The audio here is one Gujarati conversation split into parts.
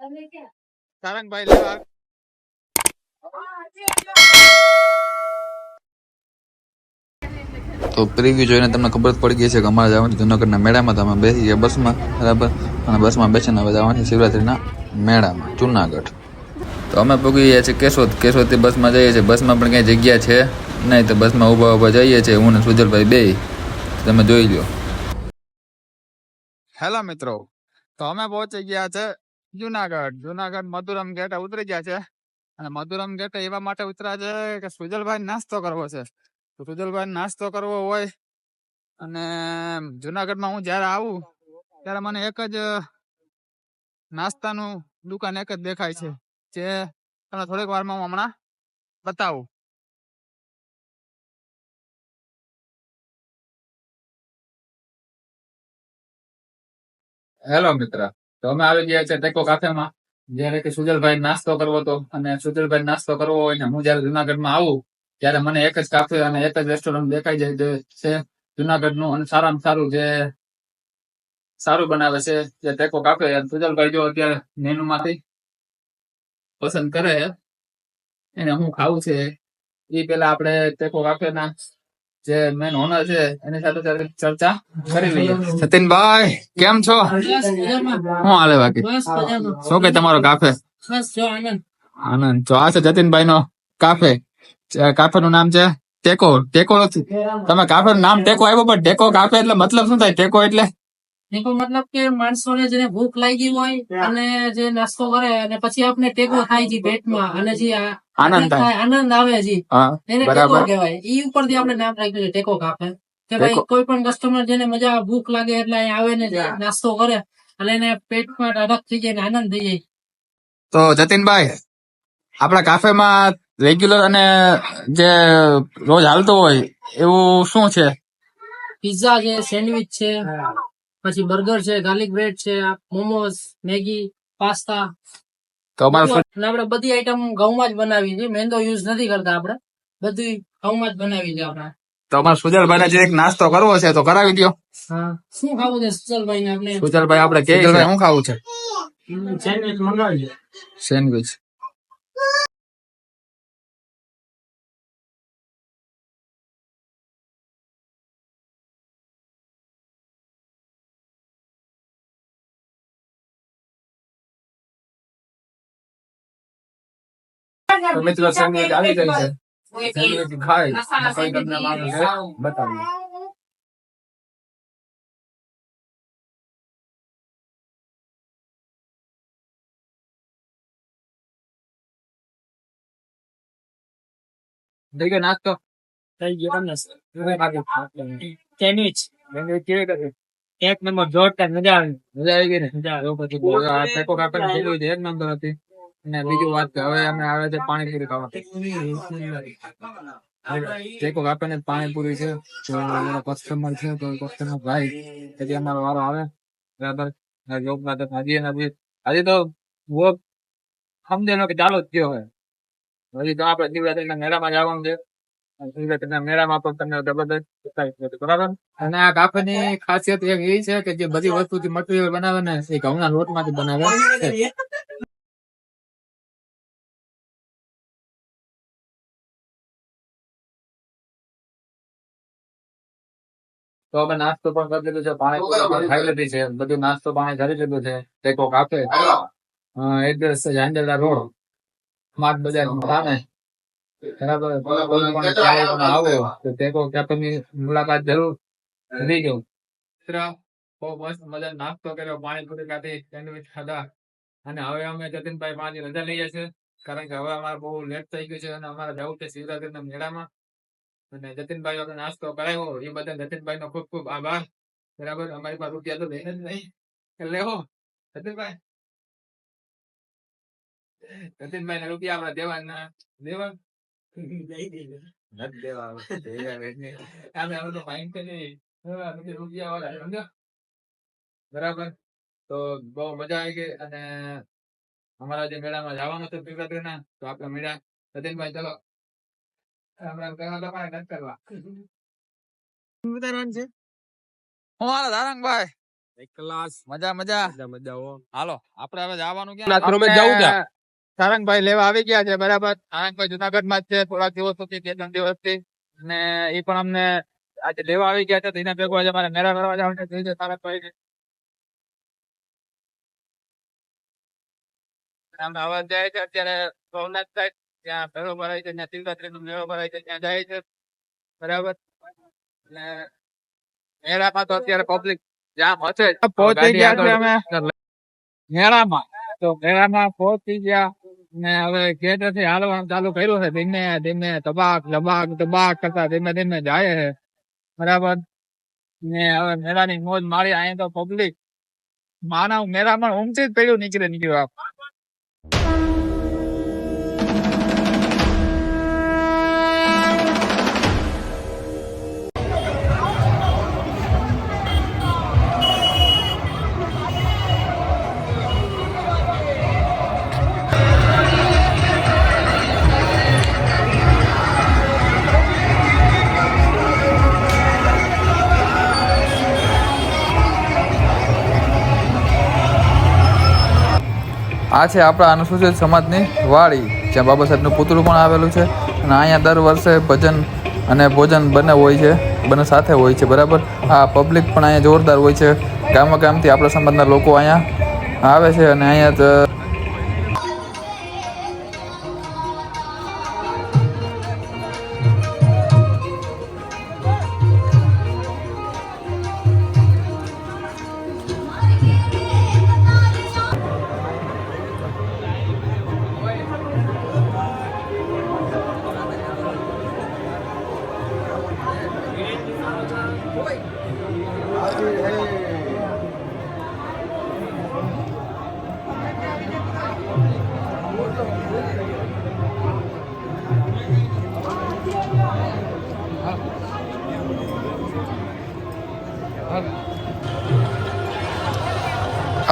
સારંગભાઈ લેવા તો પ્રિવ્યુ જોઈને તમને ખબર જ પડી ગઈ છે કે અમારે જવાનું છે જુનાગઢના મેળામાં તો અમે બેસી ગયા બસમાં બરાબર? અને બસમાં બેસીને હવે જવાનું છે શિવરાત્રીના મેળામાં જુનાગઢ. તો અમે પહોંચી ગયા છીએ કેશોદ કેશોદથી બસમાં જઈએ છીએ. બસમાં પણ ક્યાંય જગ્યા છે નહીં તો બસમાં ઊભા ઊભા જઈએ છીએ હું ને સુજલભાઈ બે. તમે જોઈ લો હેલો મિત્રો. તો અમે પહોંચી ગયા છે જુનાગઢ. જુનાગઢ મધુરમ ગેટ ઉતરી ગયા છે. અને મધુરમ ગેટ એવા માટે ઉતર્યા છે કે સુજલભાઈ નાસ્તો કરવો છે. સુજલભાઈ નાસ્તો કરવો હોય અને જુનાગઢમાં હું જયારે આવું ત્યારે મને એક જ નાસ્તાનું દુકાન એક જ દેખાય છે, જે તમને થોડીક વારમાં હું હમણાં બતાવું. હેલો મિત્ર. તો અમે આવી ગયા છે ટેકો કાફેમાં. જયારે કે સુજલભાઈ નાસ્તો કરવો હતો અને સુજલભાઈ નાસ્તો કરવો હોય ને હું જયારે જુનાગઢમાં આવું, ત્યારે મને એક જ કાફે અને એક જ રેસ્ટોરન્ટ દેખાઈ જાય છે જુનાગઢનું અને સારામાં સારું જે સારું બનાવે છે જે ટેકો કાફે. સુજલભાઈ જો અત્યારે મેનુ માંથી પસંદ કરે એને હું ખાવું છે. એ પેલા આપણે ટેકો કાફેના જે મેન ઓનર છે એની સાથે ચર્ચા કરી લઈએ. સતીનભાઈ કેમ છો? શું હાલે બાકી? શું કે તમારો કાફે? આનંદ. તો આ છે જતીનભાઈ નો કાફે કાફે નું નામ છે ટેકો. ટેકો નથી. તમે કાફે નું નામ ટેકો આવ્યો પણ ટેકો કાફે એટલે મતલબ શું થાય? ટેકો એટલે ટેકો મતલબ કે માણસોને જેને ભૂખ લાગી હોય અને જે નાસ્તો કરે અને પછી આપણે ટેકો થાય છે પેટમાં અને જે આનંદ આનંદ આવે છે એને ટેકો કહેવાય. ઈ ઉપરથી આપણે નામ રાખ્યું છે ટેકો કાપે. કે ભાઈ કોઈ પણ કસ્ટમર જેને મજા ભૂખ લાગે એટલે અહીં આવે ને નાસ્તો કરે અને એને પેટમાં અડક થઈ જાય ને આનંદ થઈ જાય. તો જતીનભાઈ આપણા કાફેમાં રેગ્યુલર અને જે રોજ હાલતો હોય એવું શું છે? પિઝા છે સેન્ડવિચ છે. પછી બર્ગર છે ગાર્લિક બ્રેડ છે મોમોસ મેગી પાસ્તા. આપણે બધી આઈટમ ઘઉંમાં જ બનાવી છે મેંદો યુઝ નથી કરતા આપણે. બધી ઘઉંમાં જ બનાવી છે આપણે. તો અમારા સુજલભાઈ જે એક નાસ્તો કરવો છે તો કરાવી દો શું ખાવું છે સુચલભાઈ ને આપણે? સુજલભાઈ આપણે કે શું ખાવું છે? સેન્ડવિચ મંગાવી છે સેન્ડવિચ તો મિત્રો સેન્ડવિચ આવી ગઈ છે. સેન્ડવિચ ખાઈ કઈ તમને માનું છે બતાવીએ થઈ ગયો. નાસ્તો. થઈ ગયો તમને. સેન્ડવિચ. સેન્ડવિચ કેવી કરી એક નંબર જોરદાર મજા આવી. મજા આવી ગઈ ને? મજા આવ્યો પછી એક નંબર હતી. અને બીજું વાત કે હવે અમે આવે છે પાણીપુરી ખાવા. ટેકો કાપીને પાણીપુરી છે કસ્ટમર છે, તો કસ્ટમર ભાઈ પછી અમારો વારો આવે, બરાબર? જોબ ના હજી એના હજી હજી તો work સમજે કે ચાલો જ થયો હોય. હજી તો આપણે શિવરાત્રીના મેળામાં જવાનું છે. શિવરાત્રીના મેળામાં પણ તમને જબરદસ્ત બરાબર? અને આ કાફેની ખાસિયત એક એ છે કે જે બધી વસ્તુથી મટીરિયલ બનાવે ને એ ઘઉંના લોટમાંથી બનાવે. છે તો અમે નાસ્તો પણ કરી લીધો છે પાણી ખાઈ લીધી છે. બધું નાસ્તો પાણી કરી લીધું છે. ટેકો આપે. એડ્રેસ છે રોડ. સ્માર્ટ બજાર સામે. બરાબર. કોઈ પણ ક્યારેય પણ આવો તો ટેકો કાફેની મુલાકાત જરૂર મિત્ર બહુ મસ્ત મજા નાસ્તો કર્યો પાણીપુરી ખાધી સેન્ડવિચ ખાધા. અને હવે અમે જતીનભાઈ પાંચ રજા લઈએ છીએ કારણ કે હવે અમારે બહુ લેટ થઈ ગયું છે અને અમારે જવું છે શિવરાત્રીના મેળામાં. અને જતીનભાઈ વગર નાસ્તો કરાવ્યો. એ બધા જતીનભાઈ નો ખૂબ ખૂબ આભાર. બરાબર? અમારી પાસે રૂપિયા તો લઈને જ નહીં. લેવો જતીનભાઈ જતીનભાઈ. ને રૂપિયા આપણે દેવાના દેવા વાળા બરાબર? તો બહુ મજા આવી ગઈ અને અમારા જે મેળામાં જવાનું છે શિવરાત્રીના તો આપણે મેળા જતીનભાઈ, ચલો. સારંગભાઈ લેવા આવી ગયા છે બરાબર. સારંગભાઈ જુનાગઢમાં છે થોડાક દિવસોથી બે ત્રણ દિવસથી ને એ પણ અમને આજે લેવા આવી ગયા છે એના ભેગો આજે મારે મેળા કરવા જવાનું છે સારંગભાઈ અમે અવાજ જાય છે અત્યારે સોમનાથ સાઈડ. ત્યાં ફેરો ભરાય છે ત્યાં શિવરાત્રી નો મેળો ભરાય છે ત્યાં જાય છે. બરાબર? ને મેળામાં તો અત્યારે પબ્લિક જામ હશે પહોંચી ગયા છે અમે. મેળામાં તો મેળામાં પહોંચી ગયા ને હવે ગેટથી હાલવાનું ચાલુ કર્યું છે. ધીમે ધીમે તબાક લબાક તબાક કરતા ધીમે ધીમે જાય છે. બરાબર? ને હવે મેળાની મોજ મારી અહીંયા તો પબ્લિક માનવ મેળામાં ઊંઘથી જ પેલું નીકળે નીકળ્યું આપ આ છે આપણા અનુસૂચિત સમાજની વાડી, જ્યાં બાબા સાહેબનું પુતળું પણ આવેલું છે. અને અહીંયા દર વર્ષે ભજન અને ભોજન બંને હોય છે, બંને સાથે હોય છે, બરાબર? આ પબ્લિક પણ અહીંયા જોરદાર હોય છે. ગામા ગામથી આપણા સમાજના લોકો અહીંયા આવે છે અને અહીંયા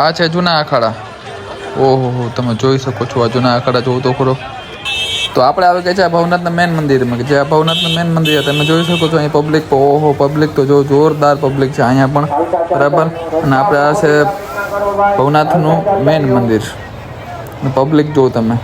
આ છે જૂના અખાડા ઓહો, હો, તમે જોઈ શકો છો આ જૂના અખાડા જોવો તો ખરો. તો આપણે આવે કે છે ભવનાથના મેન મંદિરમાં, કે જે આ ભવનાથનું મેન મંદિર તમે જોઈ શકો છો અહીં પબ્લિક ઓહો પબ્લિક તો જો જોરદાર પબ્લિક છે અહીંયા પણ, બરાબર? અને આપણે આ છે ભવનાથનું મેન મંદિર. પબ્લિક જો તમે.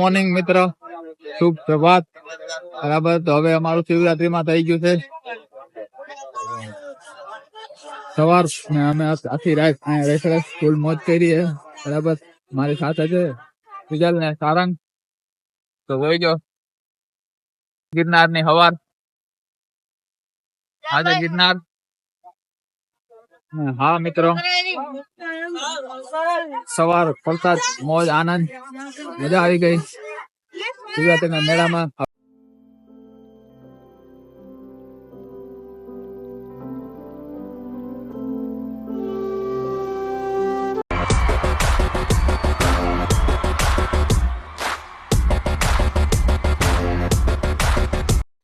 મોર્નિંગ મિત્ર. શુભ પ્રભાત. બરાબર, તો હવે અમારું શિવરાત્રીમાં થઈ ગયું છે. સવાર અમે આખી રાત અહીંયા ફૂલ મોજ કરી છે બરાબર, મારી સાથે છે સુજલ ને સારંગ. તો જોઈ ગયો ગિરનારની હવાર. આજે ગિરનાર. હા, મિત્રો. સવાર પડતા મોજ, આનંદ, મજા આવી ગઈ. શિવરાત્રીના મેળામાં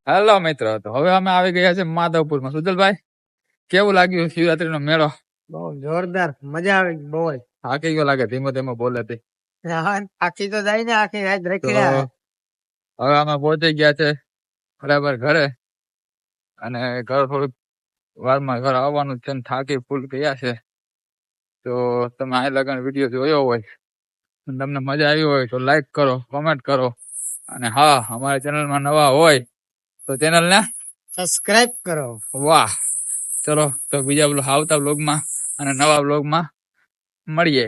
હેલો મિત્રો. તો હવે અમે આવી ગયા છે માધવપુરમાં. સુજલભાઈ, કેવું લાગ્યું શિવરાત્રી નો મેળો? બહુ જોરદાર મજા આવે બહુ થાકી ગયો લાગે? ધીમો ધીમો બોલે તે. આખી તો જાય ને આખી રાત રખડ્યા હવે અમે પહોંચી ગયા છે બરાબર ઘરે. અને ઘર થોડુંક વારમાં ઘર આવવાનું છે ને થાકી ફૂલ ગયા છે. તો તમે આ લગન વીડિયો જોયો હોય તમને મજા આવી હોય તો લાઈક કરો કોમેન્ટ કરો. અને હા અમારા ચેનલમાં નવા હોય તો ચેનલને સબસ્ક્રાઇબ કરો. વાહ. ચલો તો બીજા આવતા બ્લોગમાં અને નવા બ્લોગમાં મળીએ.